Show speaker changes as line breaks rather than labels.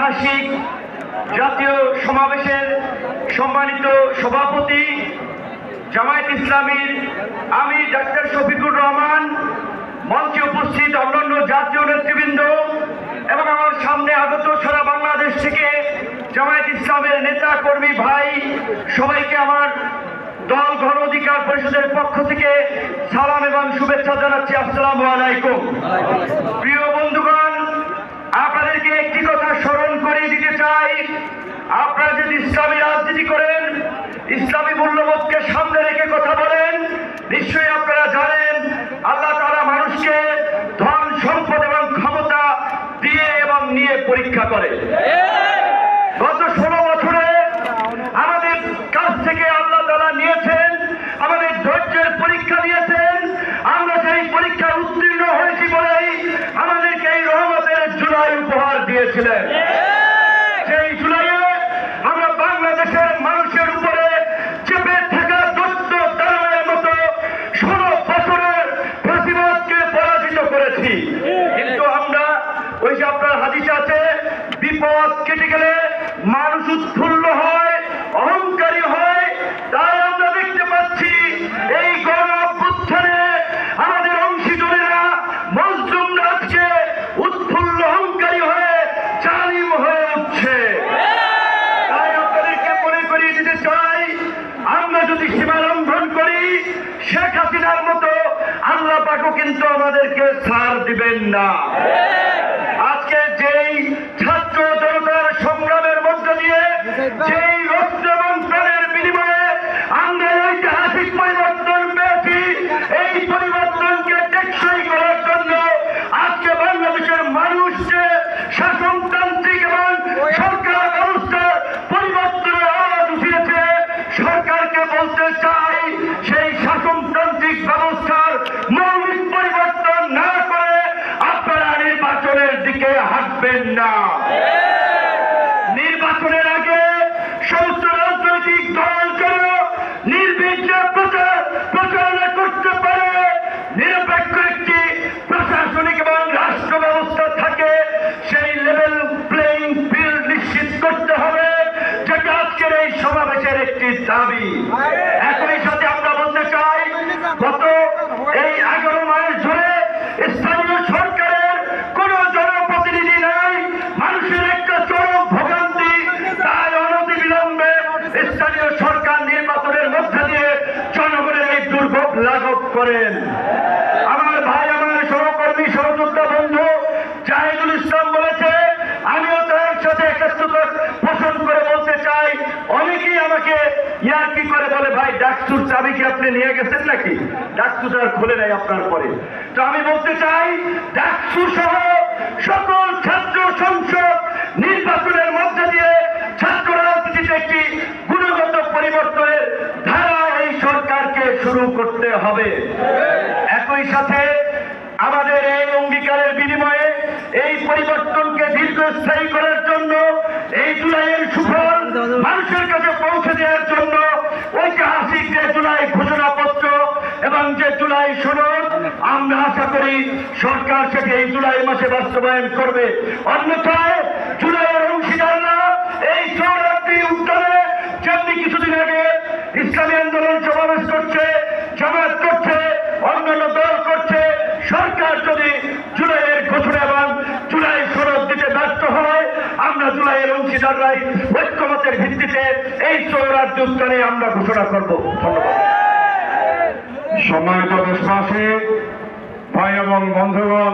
ঐতিহাসিক জাতীয় সমাবেশের সম্মানিত সভাপতি জামায়াত ইসলামীর আমি ডাক্তার শফিকুর রহমান, মঞ্চে উপস্থিত অন্যান্য জাতীয় নেতৃবৃন্দ এবং আমার সামনে আগত সারা বাংলাদেশ থেকে জামায়াত ইসলামের নেতা কর্মী ভাই, সবাইকে আমার দল গণ অধিকার পরিষদের পক্ষ থেকে সালাম এবং শুভেচ্ছা জানাচ্ছি। আসসালামু আলাইকুম। প্রিয় বন্ধুগণ আপনাদেরকে একটি কথা স্মরণ করিয়ে দিতে চাই, আপনারা যদি ইসলামী রাজনীতি করেন, ইসলামী মূল্যবোধকে সামনে রেখে কথা বলেন, নিশ্চয়ই আপনারা জানেন আল্লাহ তারা মানুষকে ধন, সম্পদ এবং ক্ষমতা দিয়ে এবং নিয়ে পরীক্ষা করে। গত ষোলো বছরে আমাদের কাছ থেকে আল্লাহ তালা নিয়েছেন, আমাদের ধৈর্যের পরীক্ষা দিয়েছেন আমরা সেই পরীক্ষায় উত্তীর্ণ হয়েছি বলেই আমাদেরকে এই রহমতের জুলাই উপহার দিয়েছিলেন সেই জুলাইয়ে আমরা বাংলাদেশের মানুষের উপরে চেপে থাকা দৈত্য দালালের মতো ষোলো বছরের ফাঁসিবাদকে পরাজিত করেছি কিন্তু আমরা ওই যে আপনার হাদিস আছে বিপদ কেটে গেলে মানুষ উৎফুল্ল হয় অহংকারী হয় তাই আমরা দেখতে পাচ্ছি এই গণ অভ্যুত্থানে আমাদের অংশীজনেরা মজলুমরা আজকে উৎফুল্ল অহংকারী হয়ে জালিম হয়ে উঠছে তাই আপনাদেরকে মনে করিয়ে দিতে চাই আমরা যদি সীমা লঙ্ঘন করি শেখ হাসিনার মতো আল্লাহ পাকু কিন্তু আমাদেরকে ছাড় দিবেন না আজকে যেই ছাত্র জনতার সংগ্রামের মধ্য দিয়ে যেই রক্ত এবং প্রাণের বিনিময়ে আমরা এই ঐতিহাসিক পরিবর্তন পেয়েছি এই পরিবর্তনকে টেকসই করার জন্য আজকে বাংলাদেশের মানুষকে শাসনতান্ত্রিক এবং সরকার ব্যবস্থার পরিবর্তনের আওয়াজ উঠিয়েছে সরকারকে বলতে চাই, সেই শাসনতান্ত্রিক ব্যবস্থার মৌলিক পরিবর্তন না করে আপনারা নির্বাচনের দিকে হাঁটবেন না। নির্বাচনের আগে সমস্ত রাজনৈতিক দল যেন নির্বিঘ্নে প্রচার প্রচারণা করতে পারে নিরপেক্ষ একটি প্রশাসনিক এবং রাষ্ট্র ব্যবস্থা থাকে সেই লেভেল প্লেইং ফিল্ড নিশ্চিত করতে হবে যেটা আজকের এই একটি দাবি। একই সাথে আমরা বলতে চাই, গত এই এগারো মাস ধরে স্থানীয় সরকারের কোন জনপ্রতিনিধি নাই, মানুষের একটা চরম ভোগান্তি তাই অনতি বিলম্বে স্থানীয় সরকার নির্বাচনের মধ্যে দিয়ে জনগণের এই দুর্ভোগ লাঘব করেন আমার ভাই আমার সহকর্মী সহযোদ্ধা বন্ধু জাহিদুল ইসলাম বলেছে আমিও তার সাথে একাত্মতা পোষণ করে বলতে চাই অনেকেই ইয়ার কি করে বলে ভাই ডাকসুর চাবি কি আপনি নিয়ে গেছেন নাকি? ডাকসুর আর খুলে নাই আপনার পরে। তো আমি বলতে চাই ডাকসু সহ সকল ছাত্র সংসদ নির্বাচনের মধ্যে দিয়ে ছাত্র রাজনীতিতে একটি গুণগত পরিবর্তনের ধারা এই সরকারকে শুরু করতে হবে। একই সাথে আমাদের এই অঙ্গীকারের বিনিময়ে এই পরিবর্তনকে দীর্ঘস্থায়ী করার জন্য এই জুলাইয়ের সুফল মানুষের কাছে পৌঁছে দেওয়ার জন্য ঐতিহাসিক যে জুলাই ঘোষণাপত্র এবং যে জুলাই সনদ আমরা আশা করি সরকার সেটি এই জুলাই মাসে বাস্তবায়ন করবে। অন্যথায় জুলাইয়ের অংশীদাররা এই সৌরাত্রি উত্তরে যেমনি কিছুদিন আগে ইসলামী আন্দোলন সমাবেশ করছে জামাত করছে, অন্যান্য দল করছে, সরকার যদি জুলাইয়ের ঘোষণা এবং জুলাই সনদ দিতে ব্যর্থ হয়, আমরা জুলাইয়ের অংশীদাররাই ঐক্যমতের ভিত্তিতে এই সৌরাজ্য উত্তরে আমরা ঘোষণা করব। ধন্যবাদ।
সম্মানিত দেশবাসী ভাই এবং বন্ধুগণ